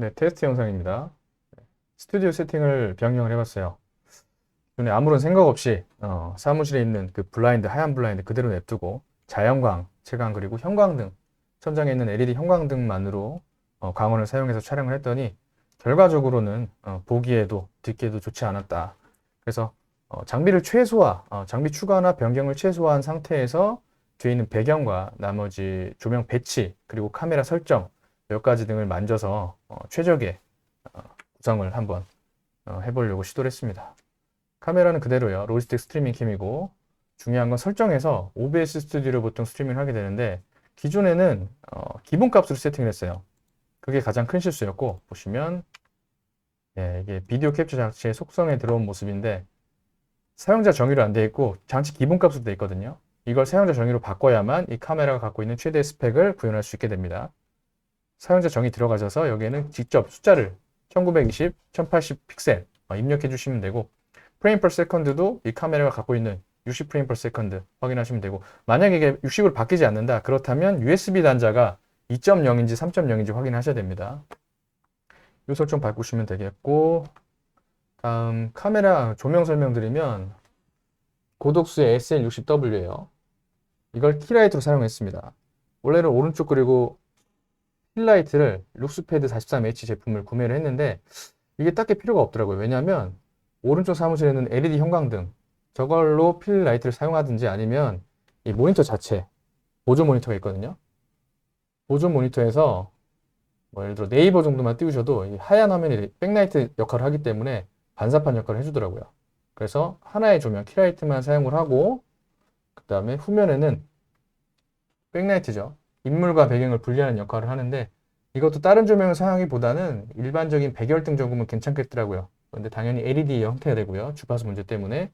네, 테스트 영상입니다. 스튜디오 세팅을 변경을 해봤어요. 전에 아무런 생각 없이 어, 사무실에 있는 그 블라인드, 하얀 블라인드 그대로 냅두고 자연광, 채광 그리고 형광등, 천장에 있는 LED 형광등만으로 어, 광원을 사용해서 촬영을 했더니 결과적으로는 어, 보기에도 듣기에도 좋지 않았다. 그래서 어, 장비를 최소화, 어, 장비 추가나 변경을 최소화한 상태에서 뒤에 있는 배경과 나머지 조명 배치 그리고 카메라 설정 몇 가지 등을 만져서 어, 최적의 어, 구성을 한번 어, 해보려고 시도를 했습니다. 카메라는 그대로요. 로지텍 스트리밍 캠이고 중요한 건 설정에서 OBS 스튜디오로 보통 스트리밍을 하게 되는데 기존에는 어, 기본 값으로 세팅을 했어요. 그게 가장 큰 실수였고 보시면 예, 이게 비디오 캡처 장치의 속성에 들어온 모습인데 사용자 정의로 안 돼 있고 장치 기본 값으로 돼 있거든요. 이걸 사용자 정의로 바꿔야만 이 카메라가 갖고 있는 최대 스펙을 구현할 수 있게 됩니다. 사용자 정의 들어가셔서 여기에는 직접 숫자를 1920, 1080 픽셀 어, 입력해 주시면 되고 프레임 per 세컨드도 이 카메라가 갖고 있는 60 프레임 per 세컨드 확인하시면 되고 만약에 이게 60으로 바뀌지 않는다 그렇다면 USB 단자가 2.0인지 3.0인지 확인하셔야 됩니다. 이 설정 바꾸시면 되겠고 다음 카메라 조명 설명드리면 고독수의 SL60W예요. 이걸 키라이트로 사용했습니다. 원래는 오른쪽 그리고 힐라이트를 룩스패드 43H 제품을 구매를 했는데 이게 딱히 필요가 없더라고요. 왜냐하면 오른쪽 사무실에는 LED 형광등 저걸로 필 라이트를 사용하든지 아니면 이 모니터 자체 보조 모니터가 있거든요. 보조 모니터에서 뭐 예를 들어 네이버 정도만 띄우셔도 이 하얀 화면이 백라이트 역할을 하기 때문에 반사판 역할을 해주더라고요. 그래서 하나의 조명 키라이트만 사용을 하고 그 다음에 후면에는 백라이트죠. 인물과 배경을 분리하는 역할을 하는데 이것도 다른 조명을 사용하기보다는 일반적인 백열등 조금은 괜찮겠더라고요. 근데 당연히 LED 형태가 되고요. 주파수 문제 때문에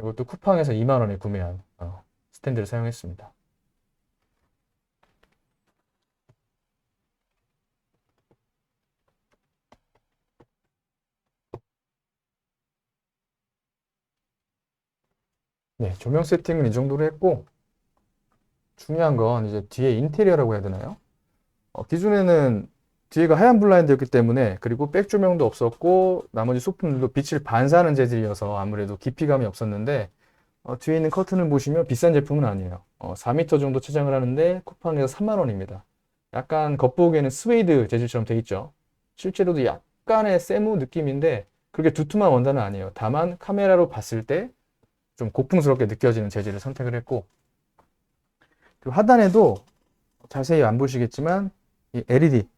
이것도 쿠팡에서 2만 원에 구매한 어, 스탠드를 사용했습니다. 네, 조명 세팅은 이 정도로 했고 중요한 건 이제 뒤에 인테리어라고 해야 되나요? 어, 기존에는 뒤에가 하얀 블라인드였기 때문에 그리고 백 조명도 없었고 나머지 소품들도 빛을 반사하는 재질이어서 아무래도 깊이감이 없었는데 어, 뒤에 있는 커튼을 보시면 비싼 제품은 아니에요. 어, 4m 정도 차장을 하는데 쿠팡에서 3만 원입니다. 약간 겉보기에는 스웨이드 재질처럼 돼 있죠. 실제로도 약간의 세무 느낌인데 그렇게 두툼한 원단은 아니에요. 다만 카메라로 봤을 때 좀 고풍스럽게 느껴지는 재질을 선택을 했고 하단에도 자세히 안 보시겠지만 이 LED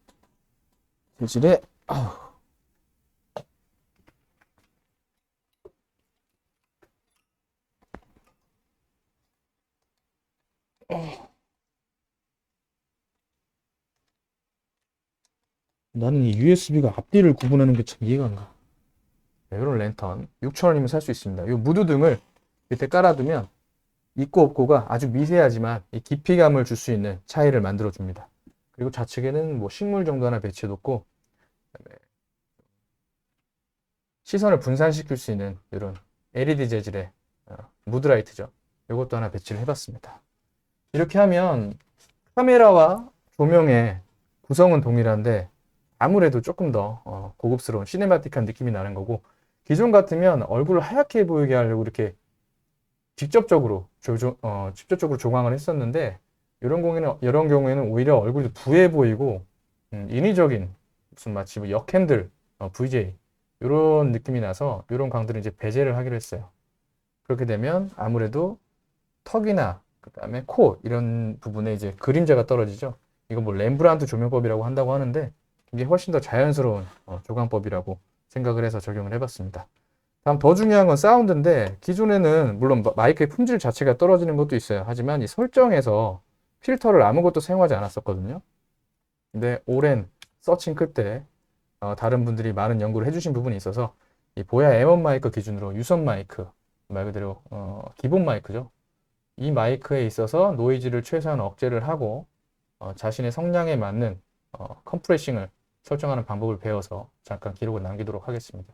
재질의 아우, 나는 이 USB가 앞뒤를 구분하는 게 참 이해가 안 가. 네, 이런 랜턴 6,000원이면 살 수 있습니다. 이 무드등을 밑에 깔아두면 있고 없고가 아주 미세하지만 이 깊이감을 줄 수 있는 차이를 만들어 줍니다. 그리고 좌측에는 뭐 식물 정도 하나 배치해뒀고 그다음에 시선을 분산시킬 수 있는 이런 LED 재질의 어, 무드라이트죠. 이것도 하나 배치를 해봤습니다. 이렇게 하면 카메라와 조명의 구성은 동일한데 아무래도 조금 더 어, 고급스러운 시네마틱한 느낌이 나는 거고 기존 같으면 얼굴을 하얗게 보이게 하려고 이렇게 직접적으로 조종, 어, 직접적으로 조광을 했었는데 이런 경우에는 이런 경우에는 오히려 얼굴이 부해 보이고 음, 인위적인 무슨 마치 뭐 역핸들 어, VJ 이런 느낌이 나서 이런 광들을 이제 배제를 하기로 했어요. 그렇게 되면 아무래도 턱이나 그다음에 코 이런 부분에 이제 그림자가 떨어지죠. 이거 뭐 렘브란트 조명법이라고 한다고 하는데 이게 훨씬 더 자연스러운 어, 조광법이라고 생각을 해서 적용을 해봤습니다. 다음 더 중요한 건 사운드인데 기존에는 물론 마- 마이크의 품질 자체가 떨어지는 것도 있어요. 하지만 이 설정에서 필터를 아무것도 사용하지 않았었거든요. 근데 오랜 서칭 끝에 어, 다른 분들이 많은 연구를 해주신 부분이 있어서 이 보야 M1 마이크 기준으로 유선 마이크 말 그대로 어, 기본 마이크죠. 이 마이크에 있어서 노이즈를 최소한 억제를 하고 어, 자신의 성량에 맞는 어, 컴프레싱을 설정하는 방법을 배워서 잠깐 기록을 남기도록 하겠습니다.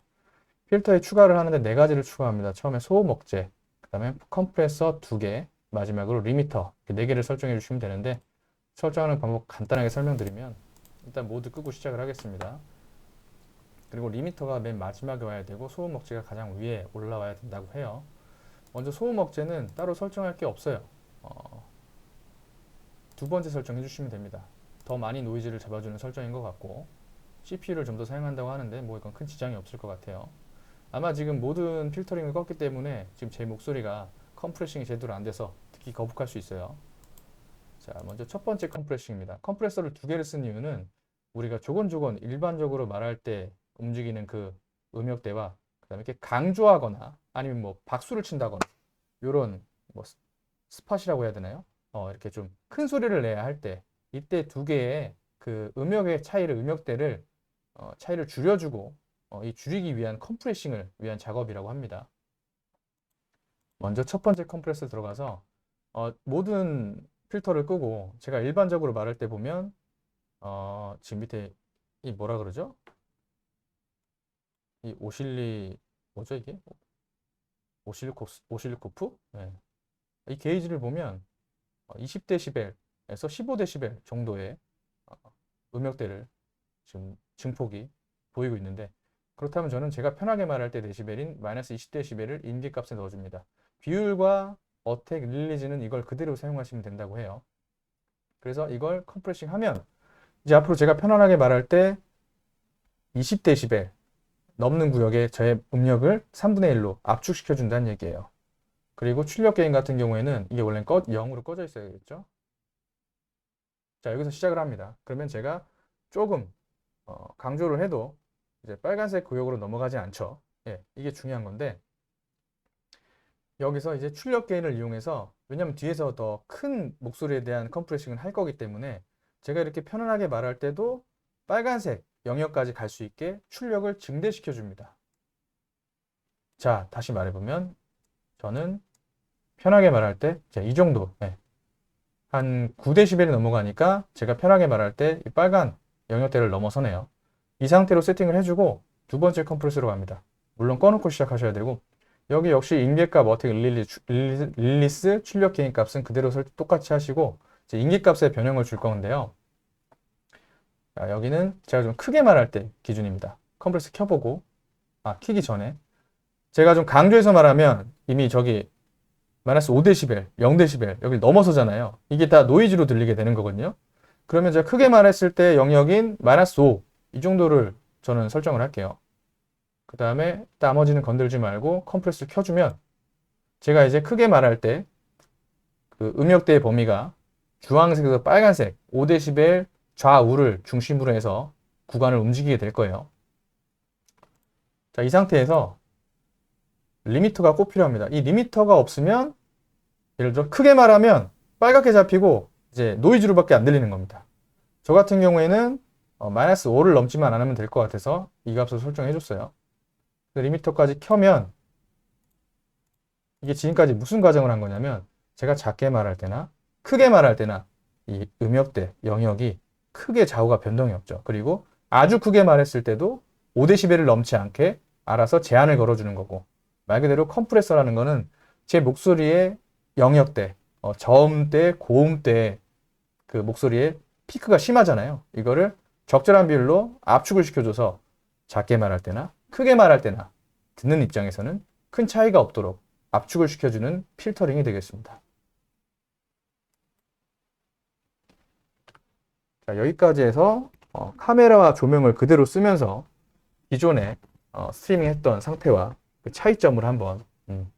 필터에 추가를 하는데 네 가지를 추가합니다. 처음에 소음 억제, 그 다음에 컴프레서 두 개, 마지막으로 리미터 네 개를 설정해 주시면 되는데 설정하는 방법 간단하게 설명드리면 일단 모두 끄고 시작을 하겠습니다. 그리고 리미터가 맨 마지막에 와야 되고 소음 억제가 가장 위에 올라와야 된다고 해요. 먼저 소음 억제는 따로 설정할 게 없어요. 어, 두 번째 설정해 주시면 됩니다. 더 많이 노이즈를 잡아주는 설정인 것 같고 CPU를 좀 더 사용한다고 하는데 뭐 이건 큰 지장이 없을 것 같아요. 아마 지금 모든 필터링을 껐기 때문에 지금 제 목소리가 컴프레싱이 제대로 안 돼서 듣기 거북할 수 있어요. 자, 먼저 첫 번째 컴프레싱입니다. 컴프레서를 두 개를 쓴 이유는 우리가 조곤조곤 일반적으로 말할 때 움직이는 그 음역대와 그다음에 이렇게 강조하거나 아니면 뭐 박수를 친다거나 요런 뭐 스- 스팟이라고 해야 되나요? 어, 이렇게 좀 큰 소리를 내야 할 때 이때 두 개의 그 음역의 차이를 음역대를 어, 차이를 줄여주고 어, 이 줄이기 위한 컴프레싱을 위한 작업이라고 합니다. 먼저 첫 번째 컴프레서 들어가서 어, 모든 필터를 끄고 제가 일반적으로 말할 때 보면 어, 지금 밑에 이 뭐라 그러죠? 이 오실리 뭐죠 이게? 오실코스 오실코프? 네. 이 게이지를 보면 20dB에서 15dB 정도의 어, 음역대를 지금 증폭이 보이고 있는데 그렇다면 저는 제가 편하게 말할 때 데시벨인 마이너스 20dB를 인기값에 넣어줍니다. 비율과 어택, 릴리즈는 이걸 그대로 사용하시면 된다고 해요. 그래서 이걸 컴프레싱 하면 이제 앞으로 제가 편안하게 말할 때 20dB 넘는 구역에 저의 음력을 3분의 1로 압축시켜 준다는 얘기예요. 그리고 출력 게인 같은 경우에는 이게 원래 꺼, 0으로 꺼져 있어야겠죠. 자, 여기서 시작을 합니다. 그러면 제가 조금 어, 강조를 해도 이제 빨간색 구역으로 넘어가지 않죠. 예, 이게 중요한 건데 여기서 이제 출력 게인을 이용해서 왜냐면 뒤에서 더 큰 목소리에 대한 컴프레싱을 할 거기 때문에 제가 이렇게 편안하게 말할 때도 빨간색 영역까지 갈 수 있게 출력을 증대시켜 줍니다. 자, 다시 말해보면 저는 편하게 말할 때 이 정도 예. 한 9dB이 넘어가니까 제가 편하게 말할 때 이 빨간 영역대를 넘어서네요. 이 상태로 세팅을 해주고 두 번째 컴프레서로 갑니다. 물론 꺼놓고 시작하셔야 되고 여기 역시 인계값 어택 릴리스, 출력 개인 값은 그대로 설- 똑같이 하시고 이제 인계값에 변형을 줄 건데요. 자, 여기는 제가 좀 크게 말할 때 기준입니다. 컴프레서 켜보고 아 키기 전에 제가 좀 강조해서 말하면 이미 저기 마이너스 5dB, 0dB 여기 넘어서잖아요. 이게 다 노이즈로 들리게 되는 거거든요. 그러면 제가 크게 말했을 때 영역인 마이너스 5 이 정도를 저는 설정을 할게요. 그 다음에 나머지는 건들지 말고 컴프레스를 켜주면 제가 이제 크게 말할 때 그 음역대의 범위가 주황색에서 빨간색 5dB 좌우를 중심으로 해서 구간을 움직이게 될 거예요. 자, 이 상태에서 리미터가 꼭 필요합니다. 이 리미터가 없으면 예를 들어 크게 말하면 빨갛게 잡히고 이제 노이즈로밖에 안 들리는 겁니다. 저 같은 경우에는 어, 마이너스 5를 넘지만 않으면 될 것 같아서 이 값을 설정해 줬어요. 리미터까지 켜면 이게 지금까지 무슨 과정을 한 거냐면 제가 작게 말할 때나 크게 말할 때나 이 음역대 영역이 크게 좌우가 변동이 없죠. 그리고 아주 크게 말했을 때도 5dB를 넘지 않게 알아서 제한을 걸어주는 거고 말 그대로 컴프레서라는 거는 제 목소리의 영역대, 어, 저음대, 고음대 그 목소리의 피크가 심하잖아요. 이거를 적절한 비율로 압축을 시켜줘서 작게 말할 때나 크게 말할 때나 듣는 입장에서는 큰 차이가 없도록 압축을 시켜주는 필터링이 되겠습니다. 자, 여기까지 해서 어, 카메라와 조명을 그대로 쓰면서 기존에 어, 스트리밍 했던 상태와 그 차이점을 한번 음,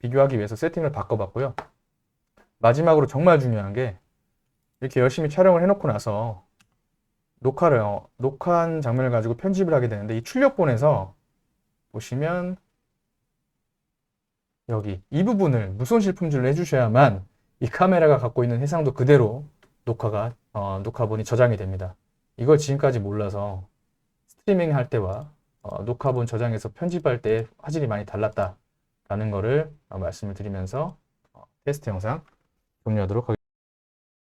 비교하기 위해서 세팅을 바꿔봤고요. 마지막으로 정말 중요한 게 이렇게 열심히 촬영을 해놓고 나서 녹화를 어, 녹화한 장면을 가지고 편집을 하게 되는데 이 출력본에서 보시면 여기 이 부분을 무손실 품질로 해주셔야만 이 카메라가 갖고 있는 해상도 그대로 녹화가 어, 녹화본이 저장이 됩니다. 이걸 지금까지 몰라서 스트리밍 할 때와 어, 녹화본 저장해서 편집할 때 화질이 많이 달랐다라는 거를 어, 말씀을 드리면서 어, 테스트 영상 종료하도록 하겠습니다.